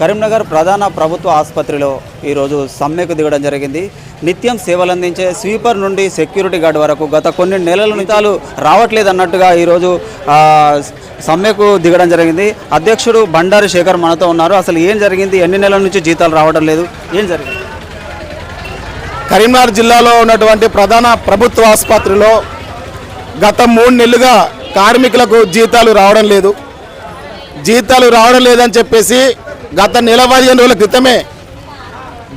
కరీంనగర్ ప్రధాన ప్రభుత్వ ఆసుపత్రిలో ఈరోజు సమ్మెకు దిగడం జరిగింది. నిత్యం సేవలందించే స్వీపర్ నుండి సెక్యూరిటీ గార్డ్ వరకు గత కొన్ని నెలల నితాలు రావట్లేదు అన్నట్టుగా ఈరోజు సమ్మెకు దిగడం జరిగింది. అధ్యక్షుడు బండారి శేఖర్ మనతో ఉన్నారు. అసలు ఏం జరిగింది? ఎన్ని నెలల నుంచి జీతాలు రావడం లేదు. ఏం జరిగింది? కరీంనగర్ జిల్లాలో ఉన్నటువంటి ప్రధాన ప్రభుత్వ ఆసుపత్రిలో గత మూడు నెలలుగా కార్మికులకు జీతాలు రావడం లేదు. జీతాలు రావడం లేదని చెప్పేసి గత నెల పదిహేను రోజుల క్రితమే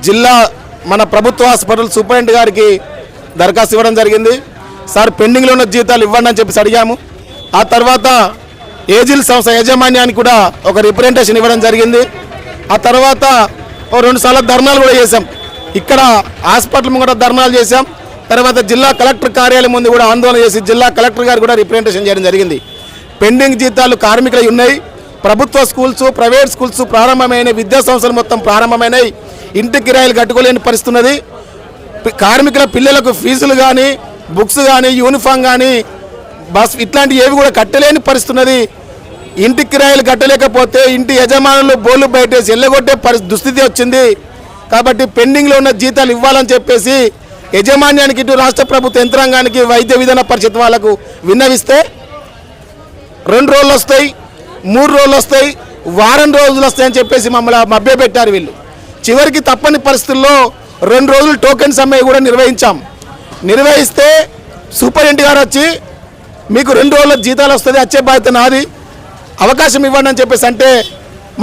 జిల్లా మన ప్రభుత్వ హాస్పిటల్ సూపరింటెండెంట్ గారికి దరఖాస్తు ఇవ్వడం జరిగింది. సార్ పెండింగ్లో ఉన్న జీతాలు ఇవ్వండి అని చెప్పేసి అడిగాము. ఆ తర్వాత ఏజిల్ సంస్థ యాజమాన్యానికి కూడా ఒక రిప్రజెంటేషన్ ఇవ్వడం జరిగింది. ఆ తర్వాత ఓ రెండు సార్లు ధర్నాలు కూడా చేశాం. ఇక్కడ హాస్పిటల్ ముంగట ధర్నాలు చేశాం. తర్వాత జిల్లా కలెక్టర్ కార్యాలయం ముందు కూడా ఆందోళన చేసి జిల్లా కలెక్టర్ గారు కూడా రిప్రజెంటేషన్ చేయడం జరిగింది. పెండింగ్ జీతాలు కార్మికులు ఉన్నాయి. ప్రభుత్వ స్కూల్స్ ప్రైవేట్ స్కూల్స్ ప్రారంభమైన విద్యా సంస్థలు మొత్తం ప్రారంభమైనాయి. ఇంటి కిరాయిలు కట్టుకోలేని పరిస్థితి ఉన్నది కార్మికుల పిల్లలకు ఫీజులు కానీ బుక్స్ కానీ యూనిఫామ్ కానీ బస్ ఇట్లాంటివి ఏవి కూడా కట్టలేని పరిస్థితి ఉన్నది ఇంటి కిరాయిలు కట్టలేకపోతే ఇంటి యజమానులు బోర్లు బయటేసి ఎల్లగొట్టే పరి దుస్థితి వచ్చింది. కాబట్టి పెండింగ్లో ఉన్న జీతాలు ఇవ్వాలని చెప్పేసి యజమాన్యానికి ఇటు రాష్ట్ర ప్రభుత్వ యంత్రాంగానికి వైద్య విధాన పరిషత్ వాళ్ళకు విన్నవిస్తే రెండు రోజులు వస్తాయి. మూడు రోజులు వస్తాయి వారం రోజులు వస్తాయని చెప్పేసి మమ్మల్ని మభ్యపెట్టారు వీళ్ళు. చివరికి తప్పని పరిస్థితుల్లో రెండు రోజులు టోకెన్ సమ్మె కూడా నిర్వహించాం. నిర్వహిస్తే సూపరింటెండెంట్ గారు వచ్చి మీకు రెండు రోజుల జీతాలు వస్తుంది వచ్చే బాధ్యత నాది అవకాశం ఇవ్వండి అని చెప్పేసి అంటే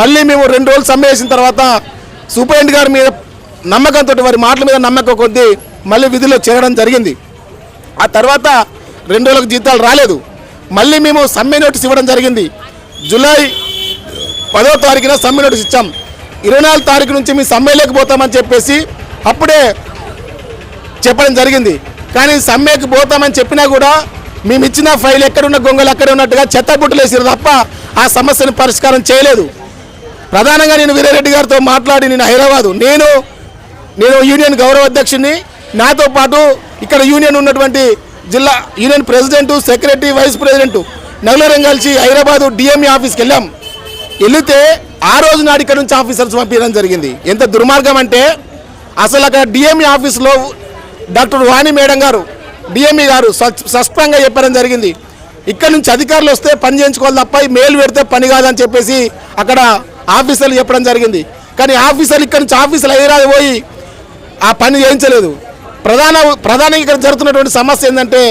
మళ్ళీ మేము రెండు రోజులు సమ్మె చేసిన తర్వాత సూపరింటెండెంట్ గారి మీద నమ్మకంతో వారి మాటల మీద నమ్మకం కొద్దీ మళ్ళీ విధిలో చేరడం జరిగింది. ఆ తర్వాత రెండు రోజులకు జీతాలు రాలేదు. మళ్ళీ మేము సమ్మె నోటీస్ ఇవ్వడం జరిగింది. జూలై పదో తారీఖున సమ్మె నోటీస్ ఇచ్చాం ఇరవై నాలుగు తారీఖు నుంచి మీ సమ్మెలోకి పోతామని చెప్పేసి అప్పుడే చెప్పడం జరిగింది. కానీ సమ్మెకి పోతామని చెప్పినా కూడా మేము ఇచ్చిన ఫైల్ ఎక్కడున్న గొంగలు అక్కడ ఉన్నట్టుగా చెత్తబుట్టలు వేసారు తప్ప ఆ సమస్యను పరిష్కారం చేయలేదు. ప్రధానంగా నేను వీరారెడ్డి గారితో మాట్లాడి నేను హైదరాబాదు. నేను నేను యూనియన్ గౌరవ అధ్యక్షుడిని. నాతో పాటు ఇక్కడ యూనియన్ ఉన్నటువంటి జిల్లా union president secretary vice president నగలరం కలిసి హైదరాబాద్ డిఎంఈ ఆఫీస్కి వెళ్ళాం. వెళితే ఆ రోజు నాడు ఇక్కడ నుంచి ఆఫీసర్స్ పంపించడం జరిగింది. ఎంత దుర్మార్గం అంటే అసలు అక్కడ డిఎంఈ ఆఫీస్లో డాక్టర్ వాణి మేడం గారు డిఎంఈ గారు స్పష్టంగా చెప్పడం జరిగింది. ఇక్కడ నుంచి అధికారులు వస్తే పని చేయించుకోవాలి తప్ప మేలు పెడితే పని కాదని చెప్పేసి అక్కడ ఆఫీసర్లు చెప్పడం జరిగింది. కానీ ఆఫీసర్లు ఇక్కడ నుంచి ఆఫీసులు హైదరాబాద్ పోయి ఆ పని చేయించలేదు. ప్రధాన ప్రధానంగా ఇక్కడ జరుగుతున్నటువంటి సమస్య ఏంటంటే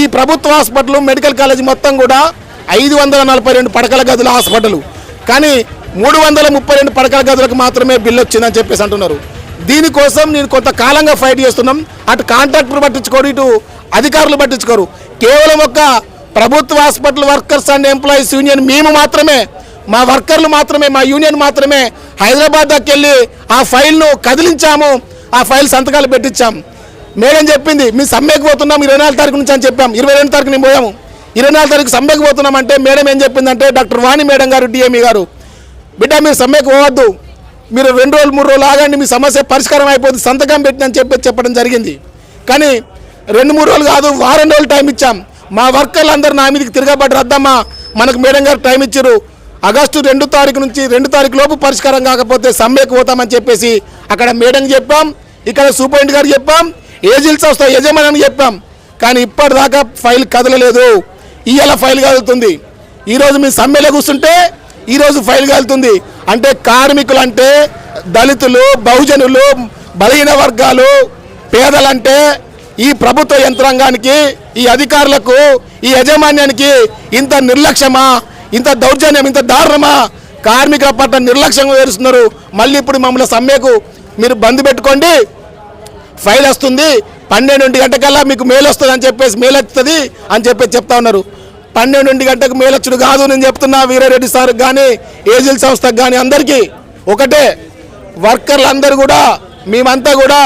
ఈ ప్రభుత్వ హాస్పిటల్ మెడికల్ కాలేజ్ మొత్తం కూడా ఐదు వందల నలభై రెండు పడకల గదుల హాస్పిటల్. కానీ మూడు వందల ముప్పై రెండు పడకల గదులకు మాత్రమే బిల్లు వచ్చిందని చెప్పేసి అంటున్నారు. దీనికోసం నేను కొంతకాలంగా ఫైట్ చేస్తున్నాం. అటు కాంట్రాక్టర్ పట్టించుకోరు ఇటు అధికారులు పట్టించుకోరు. కేవలం ఒక ప్రభుత్వ hospital workers and employees union మేము మాత్రమే మా వర్కర్లు మాత్రమే మా యూనియన్ మాత్రమే హైదరాబాద్ దాకా వెళ్ళి ఆ ఫైల్ను కదిలించాము. ఆ ఫైల్ సంతకాలు పెట్టించాం. మేడం చెప్పింది మీ సమ్మెకి పోతున్నాం ఇరవై నాలుగు తారీఖు నుంచి అని చెప్పాం. ఇరవై రెండు తారీఖు నేను పోయాము. ఇరవై నాలుగు తారీఖు సమ్మెకి పోతున్నాం అంటే మేడం ఏం చెప్పిందంటే డాక్టర్ వాణి మేడం గారు డిఎంఈ గారు బిడ్డ మీరు సమ్మెకి పోవద్దు. మీరు రెండు రోజులు మూడు రోజులు ఆగండి మీ సమస్య పరిష్కారం అయిపోతుంది సంతకం పెట్టిన చెప్పి చెప్పడం జరిగింది. కానీ రెండు మూడు రోజులు కాదు వారం రోజులు టైం ఇచ్చాం. మా వర్కర్లు అందరూ నా మీదకి తిరగబడి రద్దమ్మా మనకు మేడం గారు టైం ఇచ్చారు ఆగస్టు రెండు తారీఖు నుంచి రెండు తారీఖు లోపు పరిష్కారం కాకపోతే సమ్మెకి పోతామని చెప్పేసి అక్కడ మేడం చెప్పాం. ఇక్కడ సూపరింటెండెంట్ గారు చెప్పాం. ఏజిల్ సంస్థ యజమాని చెప్పాం. కానీ ఇప్పటిదాకా ఫైల్ కదలలేదు. ఇవాళ ఫైల్ కదులుతుంది. ఈరోజు మీ సమ్మెలో కూర్చుంటే ఈరోజు ఫైల్ కదులుతుంది. అంటే కార్మికులు అంటే దళితులు బహుజనులు బలహీన వర్గాలు పేదలంటే ఈ ప్రభుత్వ యంత్రాంగానికి ఈ అధికారులకు ఈ యాజమాన్యానికి ఇంత నిర్లక్ష్యమా? ఇంత దౌర్జన్యం ఇంత దారుణమా? కార్మికుల పట్ల నిర్లక్ష్యంగా వేరుస్తున్నారు మళ్ళీ ఇప్పుడు మమ్మల్ని సమ్మెకు మీరు బంద్ పెట్టుకోండి. ఫైల్ వస్తుంది పన్నెండు గంటకల్లా మీకు మేలు వస్తుంది అని చెప్పేసి మేలు వస్తుంది అని చెప్పేసి చెప్తా ఉన్నారు. పన్నెండు గంటకు మేలొచ్చుడు కాదు నేను చెప్తున్నా వీరారెడ్డి సార్ కానీ ఏజిల్ సంస్థకు కానీ అందరికీ. ఒకటే వర్కర్లందరూ కూడా మేమంతా కూడా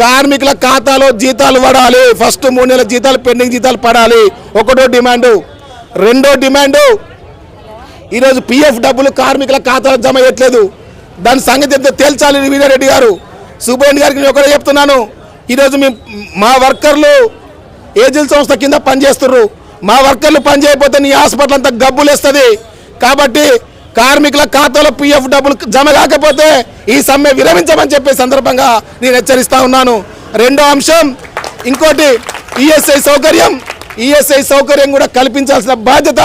కార్మికుల ఖాతాలో జీతాలు పడాలి. ఫస్ట్ మూడు నెలల జీతాలు పెండింగ్ జీతాలు పడాలి. ఒకటో డిమాండు. రెండో డిమాండు ఈరోజు పిఎఫ్ డబ్బులు కార్మికుల ఖాతాలో జమ చేయట్లేదు. దాని సంగతి ఎంత తేల్చాలి వీరారెడ్డి గారు? సూపరింటెండెంట్ గారికి నేను ఒకటే చెప్తున్నాను. ఈరోజు మీ మా వర్కర్లు ఏజిల్ సంస్థ కింద పనిచేస్తుర్రు. మా వర్కర్లు పనిచేయకపోతే నీ హాస్పిటల్ అంతా గబ్బులేస్తుంది. కాబట్టి కార్మికుల ఖాతాలో పిఎఫ్ డబ్బులు జమ కాకపోతే ఈ సమ్మె విరమించమని చెప్పే సందర్భంగా నేను హెచ్చరిస్తా ఉన్నాను. రెండో అంశం ఇంకోటి ఈఎస్ఐ సౌకర్యం. ఈఎస్ఐ సౌకర్యం కూడా కల్పించాల్సిన బాధ్యత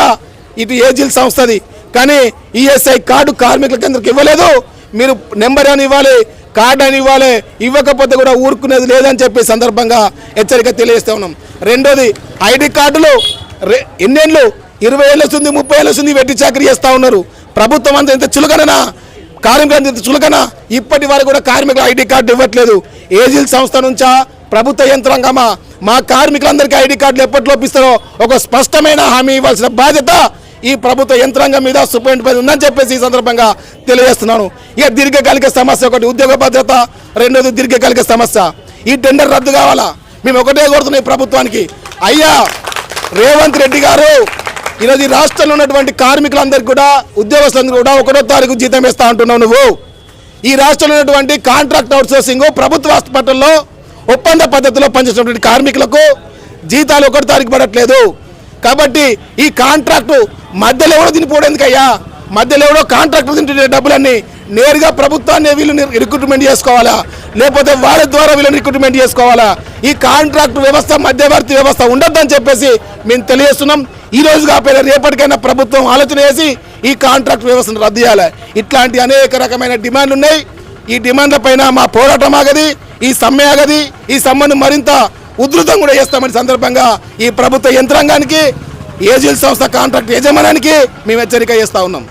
ఇటు ఏజిల్ సంస్థది. కానీ ఈఎస్ఐ కార్డు కార్మికుల కేంద్రకు ఇవ్వలేదు. మీరు నెంబర్ అని ఇవ్వాలి కార్డు అని ఇవ్వాలి ఇవ్వకపోతే కూడా ఊరుకునేది లేదని చెప్పి సందర్భంగా హెచ్చరిక తెలియజేస్తా ఉన్నాం. రెండోది ఐడి కార్డులు రె- ఎన్నేళ్ళు? ఇరవై ఏళ్ళు వస్తుంది ముప్పై ఏళ్ళు వస్తుంది వెట్టి చాకరీ చేస్తూ ఉన్నారు. ప్రభుత్వం అంతా ఎంత చులకననా? కార్మికులు ఇంత చులకన? ఇప్పటి వరకు కూడా కార్మికులు ఐడి కార్డు ఇవ్వట్లేదు. ఏజిల్ సంస్థ నుంచా ప్రభుత్వ యంత్రాంగమా? మా కార్మికులందరికీ ఐడి కార్డులు ఎప్పటి లోపిస్తారో ఒక స్పష్టమైన హామీ ఇవ్వాల్సిన బాధ్యత ఈ ప్రభుత్వ యంత్రాంగం మీద సుప్రీంపై ఉందని చెప్పేసి ఈ సందర్భంగా తెలియజేస్తున్నాను. ఇక దీర్ఘకాలిక సమస్య ఒకటి ఉద్యోగ భద్రత రెండోది దీర్ఘకాలిక సమస్య. ఈ టెండర్ రద్దు కావాలా? మేము ఒకటే కోరుతున్నాం ప్రభుత్వానికి. అయ్యా రేవంత్ రెడ్డి గారు ఈరోజు రాష్ట్రంలో ఉన్నటువంటి కార్మికులందరికీ కూడా ఉద్యోగస్తులందరూ కూడా ఒకటో తారీఖు జీతం ఇస్తా అంటున్నావు నువ్వు. ఈ రాష్ట్రంలో ఉన్నటువంటి కాంట్రాక్ట్ అవుట్సోర్సింగ్ ప్రభుత్వ హాస్పిటల్లో ఒప్పంద పద్ధతిలో పనిచేసినటువంటి కార్మికులకు జీతాలు ఒకటి తారీఖు పడట్లేదు. కాబట్టి ఈ కాంట్రాక్టు మధ్యలో ఎవడో తినిపోవడేందుకయ్యా మధ్యలో ఎవడో కాంట్రాక్టు తింటే డబ్బులన్నీ నేరుగా ప్రభుత్వాన్ని వీళ్ళు రిక్రూట్మెంట్ చేసుకోవాలా? లేకపోతే వాళ్ళ ద్వారా వీళ్ళని రిక్రూట్మెంట్ చేసుకోవాలా? ఈ కాంట్రాక్ట్ వ్యవస్థ మధ్యవర్తి వ్యవస్థ ఉండొద్దని చెప్పేసి మేము తెలియజేస్తున్నాం. ఈ రోజు కాకపోయినా రేపటికైనా ప్రభుత్వం ఆలోచన చేసి ఈ కాంట్రాక్ట్ వ్యవస్థను రద్దు చేయాలి. ఇట్లాంటి అనేక రకమైన డిమాండ్లు ఉన్నాయి ఈ డిమాండ్ల పైన మా పోరాటం ఆగది ఈ సమ్మె ఆగది ఈ సమ్మెను మరింత ఉధృతం కూడా చేస్తామని సందర్భంగా ఈ ప్రభుత్వ యంత్రాంగానికి ఏజిల్ సంస్థ కాంట్రాక్ట్ యజమానానికి మేము హెచ్చరిక చేస్తా ఉన్నాం.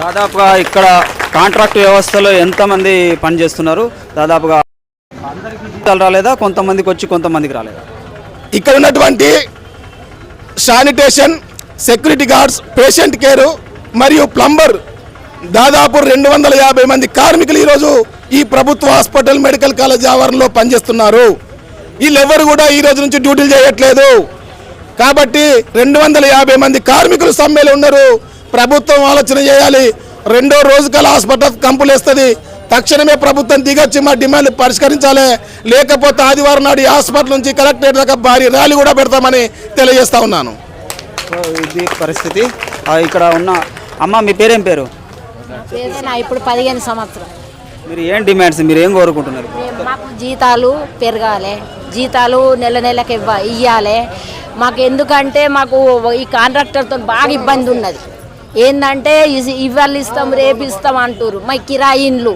దాదాపుగా ఇక్కడ కాంట్రాక్ట్ వ్యవస్థలో ఎంతమంది పనిచేస్తున్నారు? దాదాపుగా అందరికీ రాలేదా? కొంతమందికి వచ్చి కొంతమందికి రాలేదా? ఇక్కడ ఉన్నటువంటి sanitation security guards patient care మరియు ప్లంబర్ దాదాపు రెండు వందల యాభై మంది కార్మికులు ఈరోజు ఈ ప్రభుత్వ హాస్పిటల్ మెడికల్ కాలేజ్ ఆవరణలో పనిచేస్తున్నారు. వీళ్ళెవరు కూడా ఈ రోజు నుంచి డ్యూటీలు చేయట్లేదు. కాబట్టి రెండు వందల యాభై మంది కార్మికులు సమ్మెలో ఉన్నారు. ప్రభుత్వం ఆలోచన చేయాలి. రెండో రోజు కల హాస్పిటల్ కంపులు వేస్తుంది తక్షణమే ప్రభుత్వం దిగొచ్చి మా డిమాండ్లు పరిష్కరించాలి. లేకపోతే ఆదివారం నాడు ఈ హాస్పిటల్ నుంచి కలెక్టరేట్ దాకా భారీ ర్యాలీ కూడా పెడతామని తెలియజేస్తా ఉన్నాను. ఇది పరిస్థితి. ఇక్కడ ఉన్న అమ్మ మీ పేరేం పేరు? ఇప్పుడు పదిహేను సంవత్సరం మీరు ఏం డిమాండ్స్ మీరు ఏం కోరుకుంటున్నారు? మాకు జీతాలు పెరగాలి. జీతాలు నెల నెలకి ఇవ్వ ఇవ్వాలి మాకు ఎందుకంటే మాకు ఈ కాంట్రాక్టర్తో బాగా ఇబ్బంది ఉన్నది. ఏంటంటే ఇవాళ ఇస్తాం రేపు ఇస్తాం అంటారు మా కిరాయిన్లు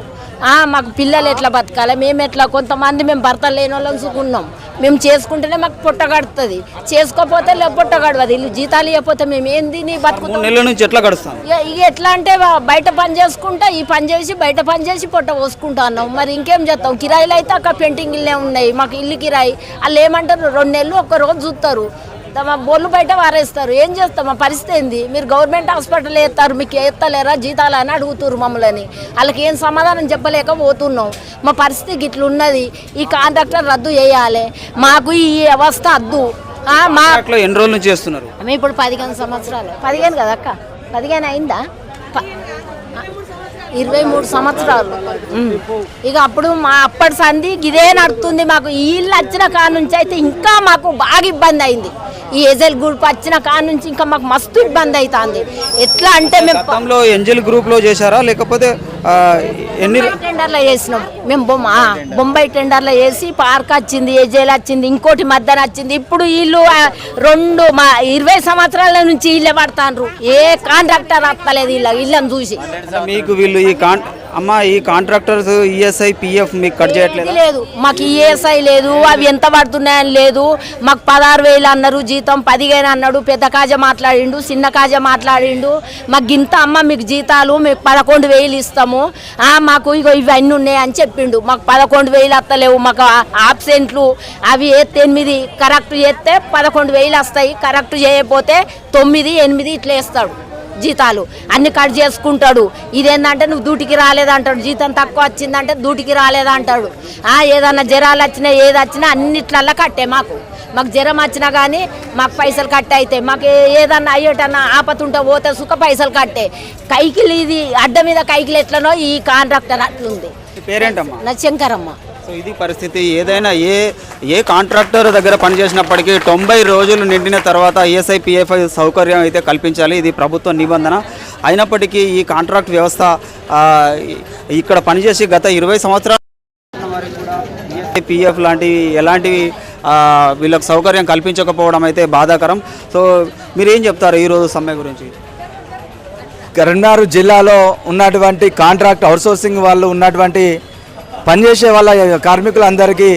మాకు పిల్లలు ఎట్లా బతకాలి? మేము ఎట్లా? కొంతమంది మేము భర్త లేని వాళ్ళని సుకున్నాం మేము చేసుకుంటేనే మాకు పొట్ట గడుతుంది చేసుకోకపోతే లే పొట్ట గడవదు వీళ్ళు జీతాలు ఇవ్వకపోతే మేము ఏంది నీ బతుకుతాం? నుంచి ఎట్లా గడుస్తాం ఇక ఎట్లా అంటే బయట పని చేసుకుంటా ఈ పని చేసి బయట పని చేసి పొట్ట పోసుకుంటా అన్నాం. మరి ఇంకేం చేస్తాం? కిరాయిలు అయితే అక్కడ పెయింటింగ్లే ఉన్నాయి. మాకు ఇల్లు కిరాయి. వాళ్ళు ఏమంటారు? రెండు నెలలు ఒక్క రోజు చూస్తారు. మా బొల్లు బయట వారేస్తారు. ఏం చేస్తాం? మా పరిస్థితి ఏంది? మీరు గవర్నమెంట్ హాస్పిటల్ వేస్తారు మీకు ఎత్తలేరా జీతాలు అని అడుగుతారు మమ్మల్ని. వాళ్ళకి ఏం సమాధానం చెప్పలేక పోతున్నాం. మా పరిస్థితి ఇట్లా ఉన్నది. ఈ కాంట్రాక్టర్ రద్దు చేయాలి. మాకు ఈ వ్యవస్థ వద్దు ఆ, మా ఎన్ని రోజుల నుంచి చేస్తున్నారు? మేము ఇప్పుడు పదిహేను సంవత్సరాలు. పదిహేను కదా అక్క? పదిహేను అయిందా? ఇరవై మూడు సంవత్సరాలు. ఇక అప్పుడు మా అప్పటి సంధి ఇదే నడుతుంది మాకు. ఈ ఇల్లు వచ్చిన కాడ నుంచి అయితే ఇంకా మాకు బాగా ఇబ్బంది అయింది. ఈ ఎజల్ గ్రూప్ వచ్చిన కాడ నుంచి ఇంకా మాకు మస్తు ఇబ్బంది అవుతుంది ఎట్లా అంటే మేము గతంలో ఎంజిల్ గ్రూప్లో చేశారా? లేకపోతే ఆ, ఎన్ని బొంబాయి టెండర్లో చేసినాం. మేము బొమ్మ ఆ, బొంబాయి టెండర్లో వేసి పార్క్ వచ్చింది ఏజేలు వచ్చింది ఇంకోటి మధ్యన వచ్చింది. ఇప్పుడు వీళ్ళు ఆ, రెండు మా ఇరవై సంవత్సరాల నుంచి వీళ్ళే పడతాండ్రు. ఏ కాంట్రాక్టర్ వస్తలేదు వీళ్ళ వీళ్ళని చూసి. మీకు వీళ్ళు ఈ కాన్ అమ్మ ఈ కాంట్రాక్టర్స్ ఈఎస్ఐ పిఎఫ్ మీకు కట్ చేయట్లేదు? లేదు. మాకు ఈఎస్ఐ లేదు. అవి ఎంత పడుతున్నాయని లేదు. మాకు పదహారు వేలు అన్నారు జీతం పదిహేను అన్నాడు. పెద్ద కాజ మాట్లాడిండు చిన్న కాజ మాట్లాడిండు. మాకు గింత అమ్మ మీకు జీతాలు మీకు పదకొండు వేలు ఇస్తాము. ఆ, మాకు ఇగో ఇవన్నీ ఉన్నాయి అని చెప్పిండు. మాకు పదకొండు వేలు వస్తలేవు మాకు ఆబ్సెంట్లు అవి ఎత్తే ఎనిమిది కరెక్ట్ చేస్తే పదకొండు వేలు వస్తాయి. కరెక్ట్ చేయకపోతే తొమ్మిది ఎనిమిది ఇట్లా వేస్తాడు. జీతాలు. అన్ని కట్ చేసుకుంటాడు. ఇదేంటంటే నువ్వు డ్యూటీకి రాలేదంటాడు. జీతం తక్కువ వచ్చిందంటే డ్యూటీకి రాలేదంటాడు. ఆ, ఏదన్నా జ్వరాలు వచ్చినా ఏది వచ్చినా అన్నిట్లల్లా కట్టే మాకు. మాకు జ్వరం వచ్చినా కానీ మాకు పైసలు కట్టే అవుతాయి మాకు ఏదన్నా అయ్యేటన్నా ఆపతుంటే పోతే సుఖ పైసలు కట్టే. కైకిలు ఇది అడ్డ మీద కైకిలు ఎట్లనో ఈ కాంట్రాక్టర్ అట్లుంది. పేరేంటమ్మా? నా శంకరమ్మ. సో ఇది పరిస్థితి. ఏదైనా ఏ ఏ కాంట్రాక్టర్ దగ్గర పనిచేసినప్పటికీ తొంభై రోజులు నిండిన తర్వాత ఈఎస్ఐపిఎఫ్ సౌకర్యం అయితే కల్పించాలి. ఇది ప్రభుత్వ నిబంధన. అయినప్పటికీ ఈ కాంట్రాక్ట్ వ్యవస్థ ఇక్కడ పనిచేసి గత ఇరవై సంవత్సరాల వారికి కూడా ఈఎస్ఐ లాంటివి ఎలాంటివి వీళ్ళకి సౌకర్యం కల్పించకపోవడం అయితే బాధాకరం. సో మీరు ఏం చెప్తారు ఈరోజు సమ్మె గురించి? కరీంనగర్ జిల్లాలో ఉన్నటువంటి కాంట్రాక్ట్ అవుట్సోర్సింగ్ వాళ్ళు ఉన్నటువంటి పనిచేసే వాళ్ళ కార్మికులందరికీ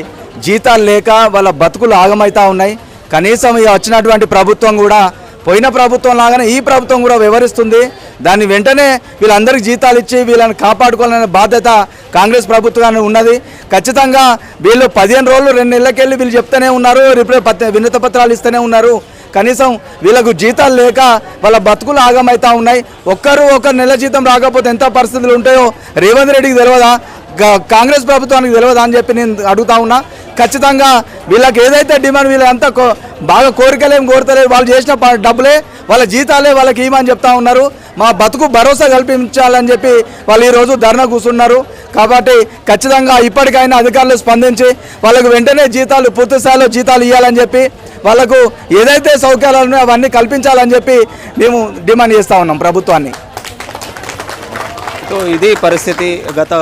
జీతాలు లేక వాళ్ళ బతుకులు ఆగమవుతూ ఉన్నాయి. కనీసం ఈ వచ్చినటువంటి ప్రభుత్వం కూడా పోయిన ప్రభుత్వం లాగానే ఈ ప్రభుత్వం కూడా వివరిస్తుంది. దాన్ని వెంటనే వీళ్ళందరికీ జీతాలు ఇచ్చి వీళ్ళని కాపాడుకోవాలనే బాధ్యత కాంగ్రెస్ ప్రభుత్వానికి ఉన్నది. ఖచ్చితంగా వీళ్ళు పదిహేను రోజులు రెండు నెలలకెళ్ళి వీళ్ళు చెప్తూనే ఉన్నారు రిప్లై పత్ర పత్రాలు ఇస్తూనే ఉన్నారు. కనీసం వీళ్ళకు జీతాలు లేక వాళ్ళ బతుకులు ఆగమవుతా ఉన్నాయి. ఒక్కరు ఒక నెల జీతం రాకపోతే ఎంత పరిస్థితులు ఉంటాయో రేవంత్ రెడ్డికి తెలియదా? కాంగ్రెస్ ప్రభుత్వానికి తెలియదు అని చెప్పి నేను అడుగుతా ఉన్నా. ఖచ్చితంగా వీళ్ళకి ఏదైతే డిమాండ్ వీళ్ళంతా కో- బాగా కోరికలేం కోరతలేదు వాళ్ళు చేసిన డబ్బులే వాళ్ళ జీతాలే వాళ్ళకి ఇవ్వమని చెప్తా ఉన్నారు. మా బతుకు భరోసా కల్పించాలని చెప్పి వాళ్ళు ఈరోజు ధర్నా కూర్చున్నారు. కాబట్టి ఖచ్చితంగా ఇప్పటికైనా అధికారులు స్పందించి వాళ్ళకు వెంటనే జీతాలు పూర్తి స్థాయిలో జీతాలు ఇవ్వాలని చెప్పి వాళ్ళకు ఏదైతే సౌకర్యాలు ఉన్నాయో అవన్నీ కల్పించాలని చెప్పి మేము డిమాండ్ చేస్తూ ఉన్నాం ప్రభుత్వాన్ని. సో ఇది పరిస్థితి. గత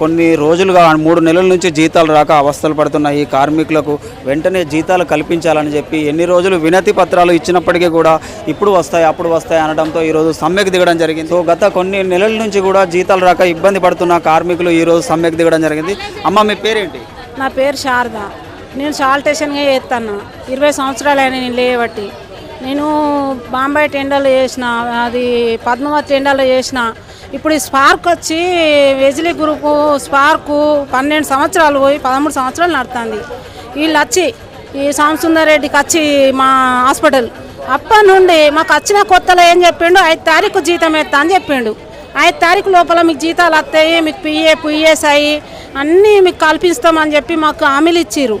కొన్ని రోజులుగా మూడు నెలల నుంచి జీతాలు రాక అవస్థలు పడుతున్న ఈ కార్మికులకు వెంటనే జీతాలు కల్పించాలని చెప్పి ఎన్ని రోజులు వినతి పత్రాలు ఇచ్చినప్పటికీ కూడా ఇప్పుడు వస్తాయి అప్పుడు వస్తాయి అనడంతో ఈరోజు సమ్మెకు దిగడం జరిగింది. సో గత కొన్ని నెలల నుంచి కూడా జీతాలు రాక ఇబ్బంది పడుతున్న కార్మికులు ఈరోజు సమ్మెకు దిగడం జరిగింది. అమ్మ మీ పేరేంటి? నా పేరు శారద. నేను సాల్టేషన్గా చేస్తాను ఇరవై సంవత్సరాలైన నేను లేబట్టి నేను బాంబాయి టెండర్లు చేసిన అది పద్మావతి టెండర్లు చేసిన. ఇప్పుడు ఈ స్పార్క్ వచ్చి వెజిలీ గ్రూపు స్పార్కు పన్నెండు సంవత్సరాలు పోయి పదమూడు సంవత్సరాలు నడుతుంది. వీళ్ళు వచ్చి ఈ సాంసుందర్ రెడ్డికి వచ్చి మా హాస్పిటల్. అప్పటి నుండి మాకు వచ్చిన కొత్తలో ఏం చెప్పిండు? ఐదు తారీఖు జీతం ఎత్తా అని చెప్పిండు. ఐదు తారీఖు లోపల మీకు జీతాలు వస్తాయి మీకు పిఏ పిఎస్ఐ అన్నీ మీకు కల్పిస్తామని చెప్పి మాకు హామీలు ఇచ్చిర్రు.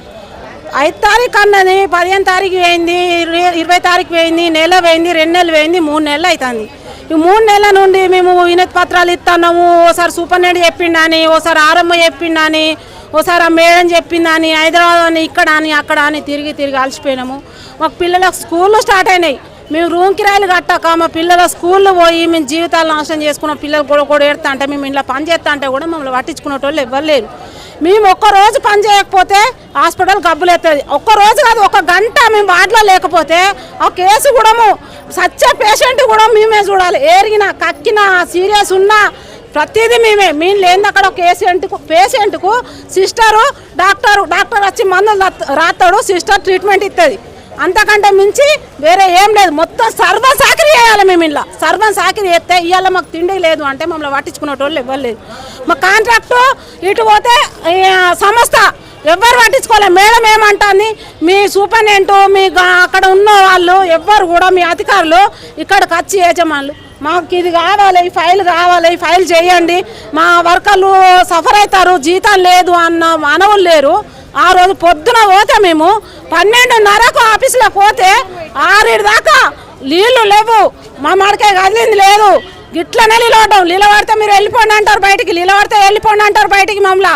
ఐదు తారీఖు అన్నది పదిహేను తారీఖు వేయింది ఇరవై ఇరవై తారీఖు వేయింది నెల వేయింది రెండు నెలలు వేయింది మూడు నెలలు అవుతుంది. ఈ మూడు నెలల నుండి మేము వినతి పత్రాలు ఇస్తున్నాము. ఓసారి సూపర్నెంట్ చెప్పిండని ఓసారి ఆరమ్మ చెప్పిండని ఓసారి ఆ మేడం చెప్పిందని హైదరాబాద్ అని ఇక్కడ అని అక్కడ అని తిరిగి తిరిగి అలసిపోయినాము. మాకు పిల్లలకు స్కూళ్ళు స్టార్ట్ అయినాయి. మేము రూమ్ కిరాయిలు కట్టాక మా పిల్లల స్కూల్లో పోయి మేము జీవితాలు నాశనం చేసుకున్న పిల్లలు కూడా కూడా ఏడుతా అంటే మేము ఇంట్లో పని చేస్తా అంటే కూడా మమ్మల్ని పట్టించుకునేటోళ్ళు ఎవ్వరు లేరు. మేము ఒక్క రోజు పని చేయకపోతే హాస్పిటల్ గబ్బులెత్తది. ఒక్క రోజు కాదు ఒక గంట మేము వార్డులో లేకపోతే ఆ కేసు కూడా సచ్చే పేషెంట్ కూడా మేమే చూడాలి. ఏరిగినా కక్కినా సీరియస్ ఉన్నా ప్రతిదీ మేమే. మేము లేని అక్కడ పేషెంట్కు పేషెంట్కు సిస్టరు డాక్టరు డాక్టర్ వచ్చి మందులు రాస్తాడు సిస్టర్ ట్రీట్మెంట్ ఇస్తుంది అంతకంటే మించి వేరే ఏం లేదు. మొత్తం సర్వం సాకిరి చేయాలి మేము ఇలా. సర్వం సాకిరి చేస్తే ఇవాళ మాకు తిండి లేదు అంటే మమ్మల్ని పట్టించుకునేటోళ్ళు ఇవ్వలేదు మా కాంట్రాక్టు ఇటు పోతే సంస్థ ఎవ్వరు పట్టించుకోలే. మేడం ఏమంటుంది? మీ సూపరింటెండెంట్ మీ అక్కడ ఉన్న వాళ్ళు ఎవ్వరు కూడా మీ అధికారులు ఇక్కడికి వచ్చి యజమానులు. మాకు ఇది కావాలి ఈ ఫైల్ కావాలి ఈ ఫైల్ చేయండి. మా వర్కర్లు సఫర్ అవుతారు జీతం లేదు అన్న మానవులు లేరు. ఆ రోజు పొద్దున పోతే మేము పన్నెండున్నరకు ఆఫీసులో పోతే ఆరేడు దాకా నీళ్ళు లేవు. మా మడకే కదిలింది లేదు. గిట్లనే నిలవడం నిలబడితే మీరు వెళ్ళిపోండి అంటారు బయటికి. నిలబడితే వెళ్ళిపోండి అంటారు బయటికి మమ్మల్ని.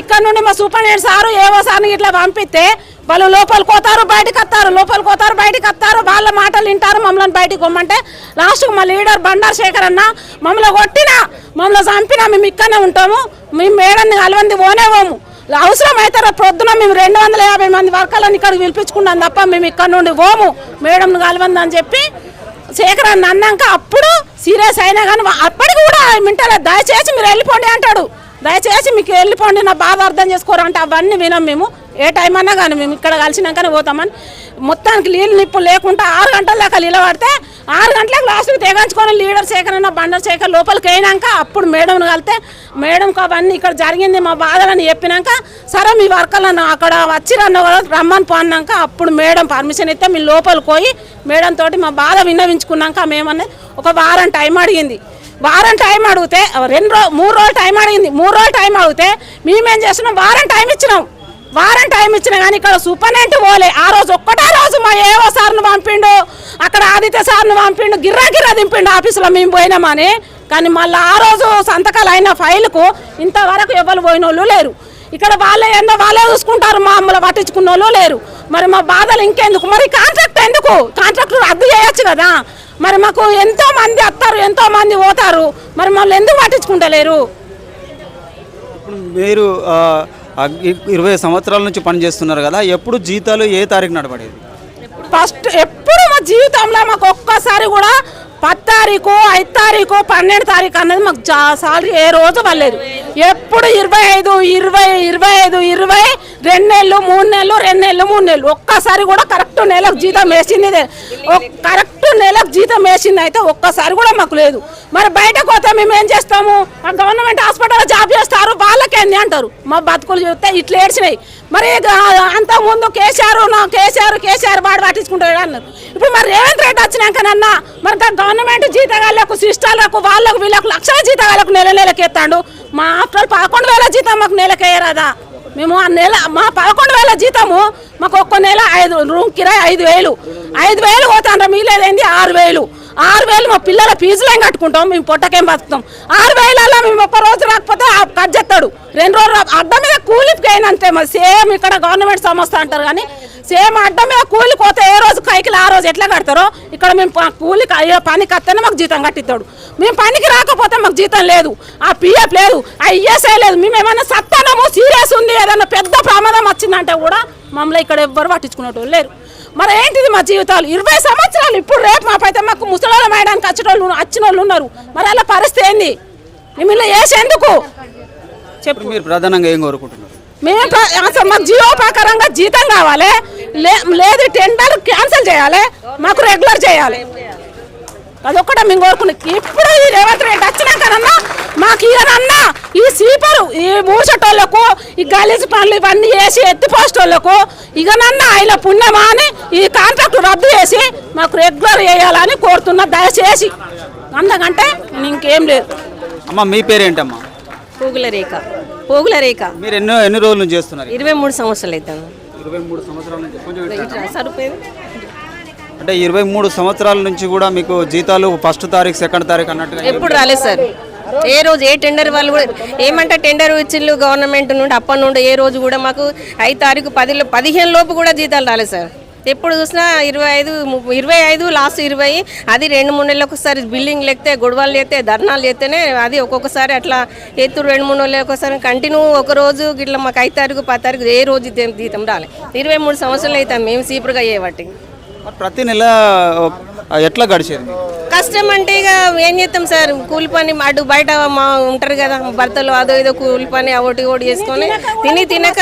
ఇక్కడ నుండి మా సూపరింటెండెంట్ సారు ఏవో సార్ని ఇట్లా పంపిస్తే వాళ్ళు లోపలికి పోతారు బయటకు వస్తారు. లోపలికి పోతారు బయటకు వస్తారు. వాళ్ళ మాటలు వింటారు మమ్మల్ని బయటికి పొమ్మంటే. లాస్ట్కి మా లీడర్ బండారు శేఖర్ అన్న మమ్మల్ని కొట్టినా మమ్మల్ని చంపినా మేము ఇక్కడనే ఉంటాము. మేము మేడాన్ని కలవంది పోనే పోము. అవసరం ప్రొద్దున మేము రెండు వందల యాభై మంది వర్కర్లను ఇక్కడికి పిలిపించుకున్నాం తప్ప మేము ఇక్కడ నుండి పోము. మేడంను కలవందని చెప్పి శేఖరాన్ని అన్నాక అప్పుడు సీరియస్ అయినా కానీ అప్పటికి కూడా వింటలేదు దయచేసి మీరు వెళ్ళిపోండి అంటాడు. దయచేసి మీకు వెళ్ళిపోండి నా బాధ అర్థం చేసుకోరు అంటే అవన్నీ వినం మేము. ఏ టైం అన్నా కానీ మేము ఇక్కడ కలిసినాకనే పోతామని. మొత్తానికి నీళ్ళు నిప్పు లేకుండా ఆరు గంటల దాకా నిలబడితే ఆరు గంటలకు లాస్ట్కి తెగంచుకొని లీడర్ సేకరణ బండర్ శేఖర్ లోపలికి అయినాక అప్పుడు మేడంను కలితే మేడంకి అవన్నీ ఇక్కడ జరిగింది మా బాధలని చెప్పినాక సరే మీ వర్కర్లను అక్కడ వచ్చిరన్న కూడా రమ్మని పోన్నాక అప్పుడు మేడం పర్మిషన్ ఇస్తే మీ లోపలికి పోయి మేడం తోటి మా బాధ విన్నవించుకున్నాక మేమన్నా ఒక వారం టైం అడిగింది. వారం టైం అడిగితే రెండు రోజు మూడు రోజులు టైం అడిగింది. మూడు రోజులు టైం అడిగితే మేమేం చేస్తున్నాం? వారం టైం ఇచ్చినాం. వారం టైం ఇచ్చినా కానీ ఇక్కడ సూపర్నెంట్ పోలే. ఆ రోజు ఒక్కటే రోజు మా ఏవో సార్ను పంపిండు అక్కడ ఆదిత్య సార్ను పంపిండు గిర్రా గిర్రా దింపిండు ఆఫీసులో మేము పోయినామని. కానీ మళ్ళీ ఆ రోజు సంతకాలు అయిన ఫైల్కు ఇంతవరకు ఎవరు పోయిన వాళ్ళు లేరు. ఇక్కడ వాళ్ళే ఏందో వాళ్ళే చూసుకుంటారు మమ్మల్ని పట్టించుకున్న వాళ్ళు లేరు. మరి మా బాధలు ఇంకెందుకు? మరి కాంట్రాక్ట్ ఎందుకు? కాంట్రాక్ట్ రద్దు చేయొచ్చు కదా. మరి మాకు ఎంతో మంది వస్తారు ఎంతో మంది పోతారు. మరి మమ్మల్ని ఎందుకు పట్టించుకుంటలేరు? మీరు ఇరవై సంవత్సరాల నుంచి పనిచేస్తున్నారు కదా ఎప్పుడు జీతాలు ఏ తారీఖు నడబడేది ఫస్ట్ ఎప్పుడు మా జీవితంలో మాకు ఒక్కసారి కూడా పది తారీఖు ఐదు తారీఖు పన్నెండు తారీఖు అన్నది మాకు సాలరీ ఏ రోజు పర్లేదు ఎప్పుడు ఇరవై ఐదు ఇరవై ఇరవై ఐదు ఇరవై రెండు నెలలు మూడు నెలలు రెండు నెలలు మూడు నెలలు ఒక్కసారి కూడా కరెక్ట్ నెలకు జీతం వేసింది కరెక్ట్ నెలకు జీతం వేసింది అయితే ఒక్కసారి కూడా మాకు లేదు. మరి బయటకు పోతే మేము ఏం చేస్తాము? ఆ గవర్నమెంట్ హాస్పిటల్లో జాబ్ చేస్తారు వాళ్ళకేంది అంటారు? మా బతుకులు చూస్తే ఇట్లా ఏడ్చినాయి. మరి అంతకుముందు కేసీఆర్ నా కేసీఆర్ కేసీఆర్ వాడు పట్టించుకుంటాడు అన్నారు. ఇప్పుడు మరి రేవంత్ రెడ్డి వచ్చినాకనన్నా మరి గవర్నమెంట్ జీతగాళ్ళకు సిస్టాలకు వాళ్ళకు వీళ్ళకు లక్షల జీతగాళ్ళకు నెల నెలకి ఎత్తాడు. మా ఆఫ్టర్ పదకొండు వేల జీతం మాకు నెలకేయరాదా మేము ఆ నెల మా పదకొండు వేల జీతము మాకు ఒక్క నెల ఐదు రూమ్ కిరాయి ఐదు వేలు. ఐదు వేలు పోతాండ్ర మిగిలేదేంది? ఆరు వేలు. ఆరు వేలు మా పిల్లల ఫీజులేం కట్టుకుంటాం? మేము పొట్టకేం బతుకుతాం? ఆరు వేలలో మేము ఒక్క రోజు రాకపోతే కట్ చేస్తాడు. రెండు రోజులు రా- అడ్డ మీద కూలికి అయినంతే మరి. సేమ్ ఇక్కడ గవర్నమెంట్ సంస్థ అంటారు కానీ సేమ్ అడ్డ మీద కూలికి పోతే ఏ రోజు కైకిలు ఆ రోజు ఎట్లా కడతారో ఇక్కడ మేము కూలికి అయ్యే పనికి వస్తేనే మాకు జీతం కట్టిస్తాడు. మేము పనికి రాకపోతే మాకు జీతం లేదు. ఆ పిఎఫ్ లేదు ఆ ఈఎస్ఐ లేదు. మేము ఏమైనా సత్తానము సీరియస్ ఉంది ఏదైనా పెద్ద ప్రమాదం వచ్చిందంటే కూడా మమ్మల్ని ఇక్కడ ఎవ్వరు పట్టించుకునేటోళ్ళు లేరు. మరి ఏంటిది మా జీవితాలు? ఇరవై సంవత్సరాలు ఇప్పుడు రేపు మాపైతే మాకు ముసలాళ్ళ మేయడానికి వచ్చిన వచ్చిన వాళ్ళు ఉన్నారు. మరి అలా పరిస్థితి ఏంది? మిమ్మల్ని వేసేందుకు చెప్పు. మీరు ప్రధానంగా ఏం కోరుకుంటున్నారు? మేము అసలు మాకు జియో ప్రకారంగా జీతం కావాలి లేదు టెండర్ క్యాన్సిల్ చేయాలి మాకు రెగ్యులర్ చేయాలి. అదొక్కటే మేము కోరుకున్నాం ఇప్పుడు ఈ రేవంత్ రెడ్డి వచ్చినాకనన్నా మాకు ఈయనన్నా ఈ సీపరు ఈ మూసటోళ్ళకు ఈ గలీజ్ పనులు ఇవన్నీ వేసి ఎత్తిపోస్టోళ్ళకు ఇకనన్నా ఆయన పుణ్యమా అని ఈ కాంట్రాక్ట్ రద్దు చేసి మాకు రెగ్యులర్ చేయాలని కోరుతున్నా దయచేసి. అందుకంటే ఇంకేం లేదు. అమ్మ మీ పేరేంటమ్మా? పోగుల రేఖ. పోగుల రేఖ. మీరు ఎన్నో ఎన్ని రోజుల నుంచి చేస్తున్నారు? ఇరవై మూడు సంవత్సరాలు అవుతాను ఇరవై మూడు సంవత్సరాల నుంచి. కొంచెం. సరిపోయింది. అంటే ఇరవై మూడు సంవత్సరాల నుంచి కూడా మీకు జీతాలు ఫస్ట్ తారీఖు సెకండ్ తారీఖు అన్నట్టుగా ఎప్పుడు రాలేదు సార్. ఏ రోజు ఏ టెండర్ వాళ్ళు కూడా ఏమంటే టెండర్ ఇచ్చిళ్ళు గవర్నమెంట్ నుండి అప్పటి నుండి ఏ రోజు కూడా మాకు ఐదు తారీఖు పదిలో పదిహేను లోపు కూడా జీతాలు రాలేదు సార్. ఎప్పుడు చూసినా ఇరవై ఐదు ఇరవై ఐదు లాస్ట్ ఇరవై అది రెండు మూడు నెలలు ఒకసారి బిల్డింగ్ లేస్తే గొడవలు చేస్తే ధర్నాలు చేస్తేనే అది ఒక్కొక్కసారి అట్లా ఎత్తు రెండు మూడు నెలలు ఒకసారి కంటిన్యూ ఒక రోజు ఇట్లా మాకు ఐదు తారీఖు పది తారీఖు ఏ రోజు జీతం- రాలే. ఇరవై మూడు సంవత్సరాలు అవుతాం మేము సీపురుగా అయ్యేవాటి. ప్రతి నెల ఎట్లా గడిచేది? కష్టం అంటే ఇక ఏం చేస్తాం సార్? కూలి పని అటు బయట మా ఉంటారు కదా భర్తలు అదో ఏదో కూలి పని ఒకటి ఒకటి చేసుకొని తిని తినక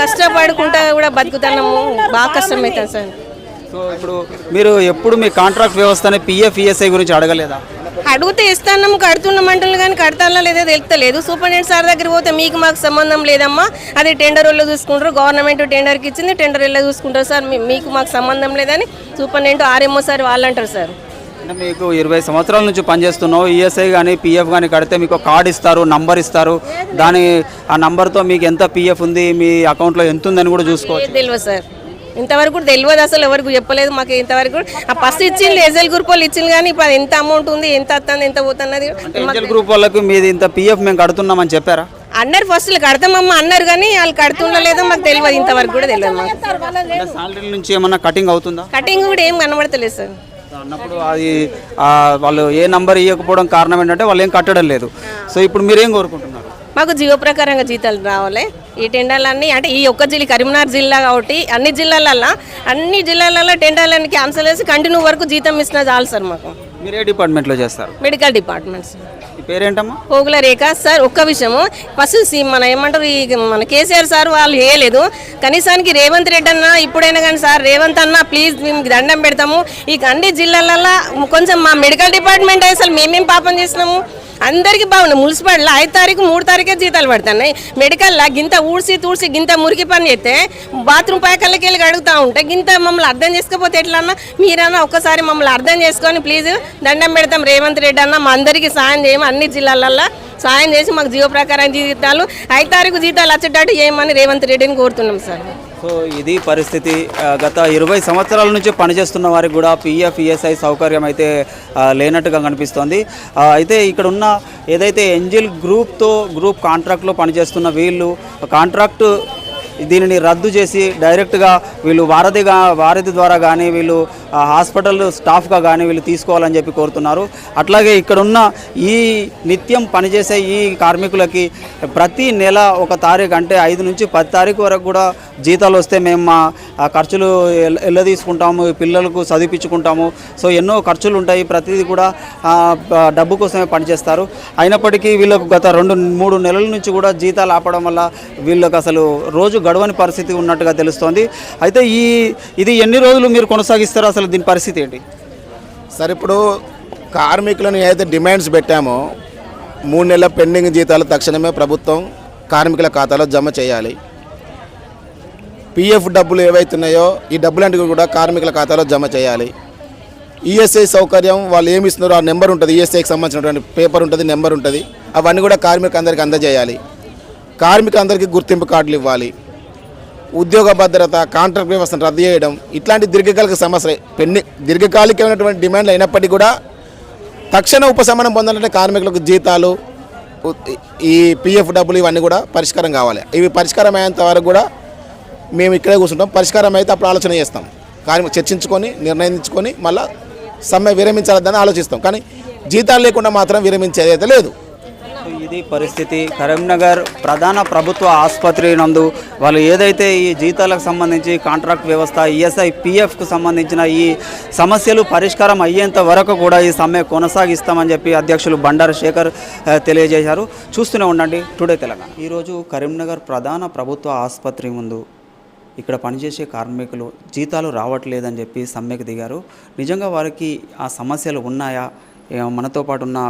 కష్టపడుకుంటా కూడా బతుకుతున్నాము. బాగా కష్టం అవుతుంది సార్. సో ఇప్పుడు మీరు ఎప్పుడు మీ కాంట్రాక్ట్ వ్యవస్థని పిఎఫ్ ఈఎస్ఐ గురించి అడగలేదా? అడిగితే ఇస్తాన్నాము కడుతున్నాం అంటున్నారు కానీ కడతానా లేదో తెలుస్తలేదు సూపరింటెండెంట్ సార్ దగ్గర పోతే మీకు మాకు సంబంధం లేదమ్మా. అది టెండర్ వాళ్ళు చూసుకుంటారు. గవర్నమెంట్ టెండర్కి ఇచ్చింది టెండర్ వాళ్ళు చూసుకుంటారు సార్. మీకు మాకు సంబంధం లేదని సూపరింటెండెంట్ ఆర్ఎంఓ సార్ వాళ్ళు అంటారు సార్ మీకు ఇరవై సంవత్సరాల నుంచి పనిచేస్తున్నావు. ఈఎస్ఐ కానీ పిఎఫ్ కానీ కడితే మీకు కార్డు ఇస్తారు నంబర్ ఇస్తారు. దాని ఆ నంబర్తో మీకు ఎంత పిఎఫ్ ఉంది మీ అకౌంట్లో ఎంత ఉందని కూడా చూసుకోవచ్చు. తెలియదు సార్. ఇంతవరకు కూడా తెలియదు అసలు ఎవరికి చెప్పలేదు మాకు ఇంతవరకు ఆ ఫస్ట్ ఇచ్చింది ఎజల్ గ్రూప్ వాళ్ళు ఇచ్చింది కానీ ఇప్పుడు ఎంత అమౌంట్ ఉంది ఎంత వస్తుంది ఎంత పోతున్నది? గ్రూప్ వాళ్ళకు మీది ఇంత పిఎఫ్ మేము కడుతున్నామని చెప్పారా? అన్నారు ఫస్ట్ కడతామమ్మా అన్నారు కానీ వాళ్ళు కడుతుండలేదో మాకు తెలియదు ఇంతవరకు కూడా తెలియదు మాకు. సాలరీ నుంచి ఏమన్నా కటింగ్ అవుతుందా? కటింగ్ కూడా ఏం కనబడతలేదు సార్. అన్నప్పుడు అది వాళ్ళు ఏ నంబర్ ఇవ్వకపోవడం కారణం ఏంటంటే వాళ్ళు ఏం కట్టడం లేదు. సో ఇప్పుడు మీరేం కోరుకుంటున్నారు? మాకు జీవో ప్రకారంగా జీతాలు రావాలి. ఈ టెండర్లన్నీ అంటే ఈ ఒక్క జిల్లా కరీంనగర్ జిల్లా కాబట్టి అన్ని జిల్లాలల్లో అన్ని జిల్లాలలో టెండర్లన్నీ క్యాన్సిల్ చేసి కంటిన్యూ వరకు జీతం ఇచ్చినా చాలు సార్ మాకు. మీరు ఏ డిపార్ట్మెంట్లో చేస్తారు? Medical departments. మీ పేరేంటమ్మా? పోగుల రేఖ సార్ ఒక్క విషయము. ఫస్ట్ సి- మన ఏమంటారు ఈ మన కేసీఆర్ సార్ వాళ్ళు చేయలేదు. కనీసానికి రేవంత్ రెడ్డి అన్న ఇప్పుడైనా కానీ సార్ రేవంత్ అన్న ప్లీజ్ మేము దండం పెడతాము. ఈ అన్ని జిల్లాలలో కొంచెం మా మెడికల్ డిపార్ట్మెంట్ అసలు మేమేం పాపం చేసినాము? అందరికీ బాగున్నాయి మున్సిపాలిటీలో ఐదు తారీఖు మూడు తారీఖే జీతాలు పడుతున్నాయి. మెడికల్లో గింత ఊడ్సి తూడ్సి గింత మురికి పని చేస్తే బాత్రూమ్ పైకల్లకి వెళ్ళి అడుగుతూ ఉంటే గింత మమ్మల్ని అర్థం చేసుకోకపోతే ఎట్లన్నా? మీరన్నా ఒక్కసారి మమ్మల్ని అర్థం చేసుకొని ప్లీజ్ దండం పెడతాం. రేవంత్ రెడ్డి అన్న మా అందరికీ సాయం చేయము అన్ని జిల్లాలల్లో సాయం చేసి మాకు జీవ ప్రకారం జీతాలు. ఐదు తారీఖు జీతాలు వచ్చేటట్టు చేయమని రేవంత్ రెడ్డిని కోరుతున్నాం సార్. సో ఇది పరిస్థితి. గత ఇరవై సంవత్సరాల నుంచి పనిచేస్తున్న వారికి కూడా పిఎఫ్ ఈఎస్ఐ సౌకర్యం అయితే లేనట్టుగా కనిపిస్తోంది. అయితే ఇక్కడ ఉన్న ఏదైతే ఎంజిల్ గ్రూప్తో గ్రూప్ కాంట్రాక్ట్లో పనిచేస్తున్న వీళ్ళు కాంట్రాక్ట్ దీనిని రద్దు చేసి డైరెక్ట్గా వీళ్ళు వారధిగా వారధి ద్వారా కానీ వీళ్ళు హాస్పిటల్ స్టాఫ్గా కానీ వీళ్ళు తీసుకోవాలని చెప్పి కోరుతున్నారు. అట్లాగే ఇక్కడున్న ఈ నిత్యం పనిచేసే ఈ కార్మికులకి ప్రతి నెల ఒక తారీఖు అంటే ఐదు నుంచి పది తారీఖు వరకు కూడా జీతాలు వస్తే మేము మా ఖర్చులు ఎల్ల- తీసుకుంటాము పిల్లలకు చదివించుకుంటాము. సో ఎన్నో ఖర్చులు ఉంటాయి ప్రతిదీ కూడా డబ్బు కోసమే పనిచేస్తారు. అయినప్పటికీ వీళ్ళకు గత రెండు మూడు నెలల నుంచి కూడా జీతాలు ఆపడం వల్ల వీళ్ళకి అసలు రోజు గడవని పరిస్థితి ఉన్నట్టుగా తెలుస్తోంది. అయితే ఈ ఇది ఎన్ని రోజులు మీరు కొనసాగిస్తారు అసలు? దీని పరిస్థితి ఏంటి? సరే ఇప్పుడు కార్మికులను ఏదైతే డిమాండ్స్ పెట్టామో మూడు నెలల పెండింగ్ జీతాలు తక్షణమే ప్రభుత్వం కార్మికుల ఖాతాలో జమ చేయాలి. పిఎఫ్ డబ్బులు ఏవైతున్నాయో ఈ డబ్బులన్నిటి కూడా కార్మికుల ఖాతాలో జమ చేయాలి. ఈఎస్ఐ సౌకర్యం వాళ్ళు ఏమి ఇస్తున్నారో ఆ నెంబర్ ఉంటుంది. ఈఎస్ఐకి సంబంధించినటువంటి పేపర్ ఉంటుంది నెంబర్ ఉంటుంది. అవన్నీ కూడా కార్మికులందరికీ అందజేయాలి. కార్మికులందరికీ గుర్తింపు కార్డులు ఇవ్వాలి. ఉద్యోగ భద్రత కాంట్రాక్ట్ వ్యవస్థను రద్దు చేయడం ఇట్లాంటి దీర్ఘకాలిక సమస్య పెండి దీర్ఘకాలికమైనటువంటి డిమాండ్లు అయినప్పటికీ కూడా తక్షణ ఉపశమనం పొందాలంటే కార్మికులకు జీతాలు ఈ పిఎఫ్ డబ్బులు ఇవన్నీ కూడా పరిష్కారం కావాలి. ఇవి పరిష్కారం అయ్యేంత వరకు కూడా మేము ఇక్కడే కూర్చుంటాం. పరిష్కారం అయితే అప్పుడు ఆలోచన చేస్తాం. కార్మిక చర్చించుకొని నిర్ణయించుకొని మళ్ళీ సమ్మె విరమించాలని ఆలోచిస్తాం. కానీ జీతాలు లేకుండా మాత్రం విరమించేది అయితే లేదు. ఇది పరిస్థితి. కరీంనగర్ ప్రధాన ప్రభుత్వ ఆసుపత్రి నందు వాళ్ళు ఏదైతే ఈ జీతాలకు సంబంధించి కాంట్రాక్ట్ వ్యవస్థ ఈఎస్ఐ పిఎఫ్కు సంబంధించిన ఈ సమస్యలు పరిష్కారం అయ్యేంత వరకు కూడా ఈ సమ్మె కొనసాగిస్తామని చెప్పి అధ్యక్షులు బండారు శేఖర్ తెలియజేశారు. చూస్తూనే ఉండండి. టుడే తెలంగాణ. ఈరోజు కరీంనగర్ ప్రధాన ప్రభుత్వ ఆసుపత్రి ముందు ఇక్కడ పనిచేసే కార్మికులు జీతాలు రావట్లేదని చెప్పి సమ్మెకు దిగారు. నిజంగా వారికి ఆ సమస్యలు ఉన్నాయా? మనతో పాటు ఉన్న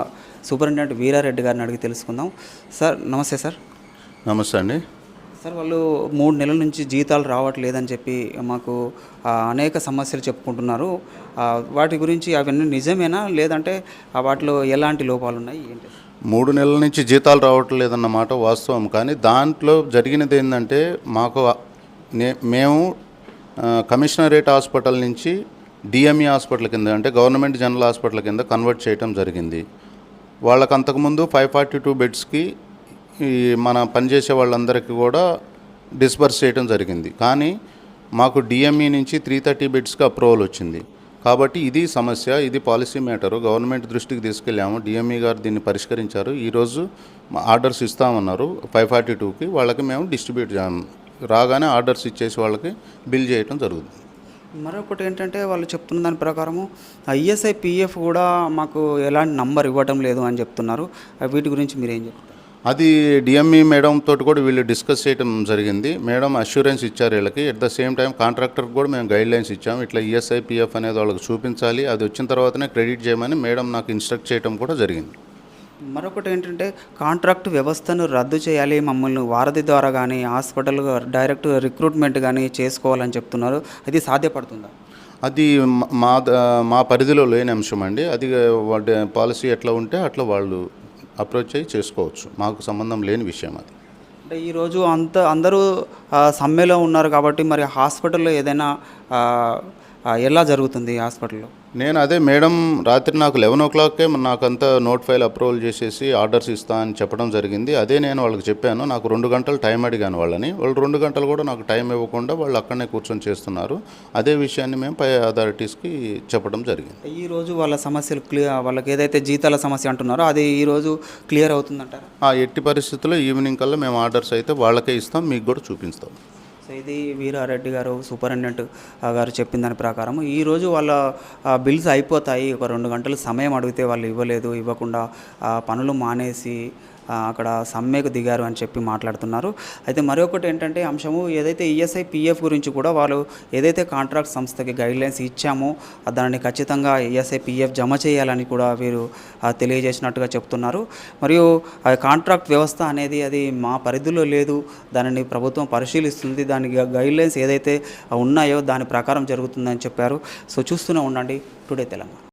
సూపరింటెండెంట్ వీరారెడ్డి గారిని అడిగి తెలుసుకుందాం. సార్ నమస్తే సార్. నమస్తే అండి. సార్ వాళ్ళు మూడు నెలల నుంచి జీతాలు రావట్లేదని చెప్పి మాకు అనేక సమస్యలు చెప్పుకుంటున్నారు. వాటి గురించి అవన్నీ నిజమేనా? లేదంటే వాటిలో ఎలాంటి లోపాలు ఉన్నాయి? ఏంటి? మూడు నెలల నుంచి జీతాలు రావట్లేదన్న మాట వాస్తవం. కానీ దాంట్లో జరిగినది ఏంటంటే మాకు నే- మేము కమిషనరేట్ హాస్పిటల్ నుంచి డిఎంఈ హాస్పిటల్ కింద అంటే గవర్నమెంట్ జనరల్ హాస్పిటల్ కింద కన్వర్ట్ చేయటం జరిగింది. వాళ్ళకి అంతకుముందు ఫైవ్ ఫార్టీ టూ బెడ్స్కి ఈ మన పనిచేసే వాళ్ళందరికీ కూడా డిస్బర్స్ చేయడం జరిగింది. కానీ మాకు డిఎంఈ నుంచి త్రీ థర్టీ బెడ్స్కి అప్రూవల్ వచ్చింది. కాబట్టి ఇది సమస్య ఇది పాలసీ మ్యాటరు. గవర్నమెంట్ దృష్టికి తీసుకెళ్ళాము. డిఎంఈ గారు దీన్ని పరిష్కరించారు. ఈరోజు ఆర్డర్స్ ఇస్తామన్నారు ఫైవ్ ఫార్టీ టూకి వాళ్ళకి మేము డిస్ట్రిబ్యూట్ చేయాము రాగానే ఆర్డర్స్ ఇచ్చేసి వాళ్ళకి బిల్ చేయటం జరుగుతుంది. మరొకటి ఏంటంటే వాళ్ళు చెప్తున్న దాని ప్రకారము ఐఎస్ఐ పిఎఫ్ కూడా మాకు ఎలాంటి నంబర్ ఇవ్వటం లేదు అని చెప్తున్నారు. వీటి గురించి మీరు ఏం చెప్తారు? అది డిఎంఈ మేడం తోటి కూడా వీళ్ళు డిస్కస్ చేయడం జరిగింది. మేడం అష్యూరెన్స్ ఇచ్చారు వీళ్ళకి. ఎట్ ద సేమ్ టైం కాంట్రాక్టర్కి కూడా మేము గైడ్ లైన్స్ ఇచ్చాము. ఇట్లా ఈఎస్ఐ పిఎఫ్ అనేది వాళ్ళకి చూపించాలి. అది వచ్చిన తర్వాతనే క్రెడిట్ చేయమని మేడం నాకు ఇన్స్ట్రక్ట్ చేయడం కూడా జరిగింది. మరొకటి ఏంటంటే కాంట్రాక్ట్ వ్యవస్థను రద్దు చేయాలి మమ్మల్ని వారధి ద్వారా కానీ హాస్పిటల్ డైరెక్ట్ రిక్రూట్మెంట్ కానీ చేసుకోవాలని చెప్తున్నారు. అది సాధ్యపడుతుందా? అది మ- మా పరిధిలో లేని అంశం అండి. అది వాళ్ళ పాలసీ ఎట్లా ఉంటే అట్లా వాళ్ళు అప్రోచ్ అయ్యి చేసుకోవచ్చు. మాకు సంబంధం లేని విషయం అది. అంటే ఈరోజు అంత అందరూ సమ్మెలో ఉన్నారు కాబట్టి మరి హాస్పిటల్లో ఏదైనా ఎలా జరుగుతుంది హాస్పిటల్లో? నేను అదే మేడం రాత్రి నాకు లెవెన్ ఓ క్లాక్కే నాకు అంతా నోట్ ఫైల్ అప్రూవల్ చేసేసి ఆర్డర్స్ ఇస్తా అని చెప్పడం జరిగింది. అదే నేను వాళ్ళకి చెప్పాను నాకు రెండు గంటలు టైం అడిగాను వాళ్ళని. వాళ్ళు రెండు గంటలు కూడా నాకు టైం ఇవ్వకుండా వాళ్ళు అక్కడనే కూర్చొని చేస్తున్నారు. అదే విషయాన్ని మేము పై అథారిటీస్కి చెప్పడం జరిగింది. ఈ రోజు వాళ్ళ సమస్యలు క్లియర్ వాళ్ళకి ఏదైతే జీతాల సమస్య అంటున్నారో అది ఈ రోజు క్లియర్ అవుతుందంటారా? ఆ ఎట్టి పరిస్థితుల్లో ఈవినింగ్ కల్లా మేము ఆర్డర్స్ అయితే వాళ్ళకే ఇస్తాం మీకు కూడా చూపిస్తాం. సో ఇది వీరారెడ్డి గారు సూపరింటెండెంట్ గారు చెప్పిన దాని ప్రకారం ఈరోజు వాళ్ళ బిల్స్ అయిపోతాయి. ఒక రెండు గంటలు సమయం అడిగితే వాళ్ళు ఇవ్వలేదు. ఇవ్వకుండా పనులు మానేసి అక్కడ సమ్మెకు దిగారు అని చెప్పి మాట్లాడుతున్నారు. అయితే మరొకటి ఏంటంటే అంశము ఏదైతే ఈఎస్ఐ పిఎఫ్ గురించి కూడా వాళ్ళు ఏదైతే కాంట్రాక్ట్ సంస్థకి గైడ్లైన్స్ ఇచ్చామో దానిని ఖచ్చితంగా ఈఎస్ఐ పిఎఫ్ జమ చేయాలని కూడా వీరు తెలియజేసినట్టుగా చెప్తున్నారు. మరియు కాంట్రాక్ట్ వ్యవస్థ అనేది అది మా పరిధిలో లేదు దానిని ప్రభుత్వం పరిశీలిస్తుంది దాని గైడ్లైన్స్ ఏదైతే ఉన్నాయో దాని ప్రకారం జరుగుతుందని చెప్పారు. సో చూస్తూనే ఉండండి. టుడే తెలంగాణ.